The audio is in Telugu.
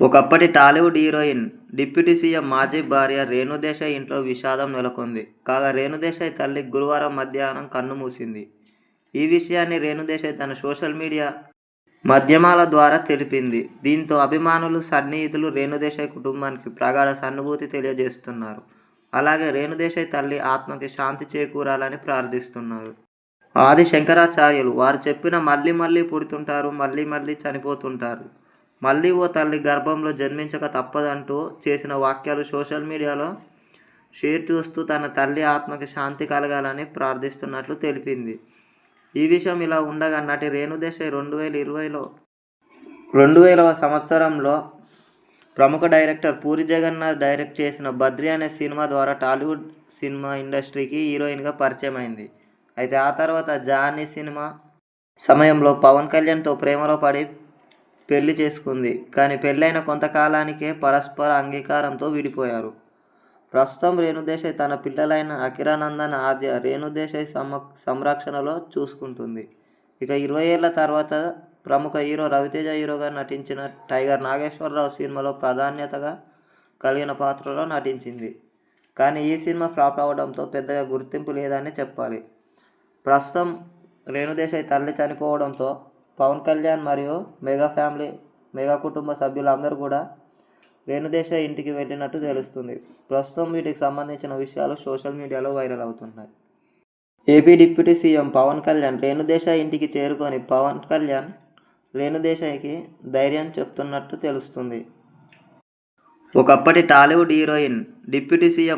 ఒకప్పటి టాలీవుడ్ హీరోయిన్ డిప్యూటీ సీఎం మాజీ భార్య రేణుదేశాయ్ ఇంట్లో విషాదం నెలకొంది. కాగా రేణుదేశాయ్ తల్లి గురువారం మధ్యాహ్నం కన్నుమూసింది ఈ విషయాన్ని రేణుదేశాయ్ తన సోషల్ మీడియా మాధ్యమాల ద్వారా తెలిపింది. దీంతో అభిమానులు సన్నిహితులు రేణుదేశాయ్ కుటుంబానికి ప్రగాఢ సానుభూతి తెలియజేస్తున్నారు. అలాగే రేణుదేశాయ్ తల్లి ఆత్మకి శాంతి చేకూరాలని ప్రార్థిస్తున్నారు. ఆది శంకరాచార్యులు వారు చెప్పిన మళ్ళీ మళ్ళీ పుడుతుంటారు మళ్ళీ మళ్ళీ చనిపోతుంటారు. మళ్ళీ ఓ తల్లి గర్భంలో జన్మించక తప్పదంటూ చేసిన వాక్యాలు సోషల్ మీడియాలో షేర్ చూస్తూ తన తల్లి ఆత్మకి శాంతి కలగాలని ప్రార్థిస్తున్నట్లు తెలిపింది. ఈ విషయం ఇలా ఉండగా నటి రేణుదేశాయ్ రెండు వేల ఇరవైలో రెండు వేలవ సంవత్సరంలో ప్రముఖ డైరెక్టర్ పూరి జగన్నాథ్ డైరెక్ట్ చేసిన బద్రి అనే సినిమా ద్వారా టాలీవుడ్ సినిమా ఇండస్ట్రీకి హీరోయిన్గా పరిచయం అయింది అయితే ఆ తర్వాత జానీ సినిమా సమయంలో పవన్ కళ్యాణ్తో ప్రేమలో పడి పెళ్ళి చేసుకుంది. కానీ పెళ్ళైన కొంతకాలానికే పరస్పర అంగీకారంతో విడిపోయారు. ప్రస్తుతం రేణుదేశాయ్ తన పిల్లలైన అకిరానందన్ ఆద్య రేణుదేశాయ్ సమ సంరక్షణలో చూసుకుంటుంది. ఇక ఇరవై ఏళ్ళ తర్వాత ప్రముఖ హీరో రవితేజ హీరోగా నటించిన టైగర్ నాగేశ్వరరావు సినిమాలో ప్రాధాన్యతగా కలిగిన పాత్రలో నటించింది. కానీ ఈ సినిమా ఫ్లాప్ అవడంతో పెద్దగా గుర్తింపు లేదని చెప్పాలి. ప్రస్తుతం రేణుదేశాయ్ తల్లి చనిపోవడంతో పవన్ కళ్యాణ్ మరియు మెగా ఫ్యామిలీ మెగా కుటుంబ సభ్యులందరూ కూడా రేణుదేశ ఇంటికి వెళ్ళినట్టు తెలుస్తుంది. ప్రస్తుతం వీటికి సంబంధించిన విషయాలు సోషల్ మీడియాలో వైరల్ అవుతున్నాయి. AP deputy CM Pawan Kalyan Renu Desai ఇంటికి చేరుకొని పవన్ కళ్యాణ్ రేణుదేశాయ్కి ధైర్యం చెప్తున్నట్టు తెలుస్తుంది. ఒకప్పటి టాలీవుడ్ హీరోయిన్ డిప్యూటీ సీఎం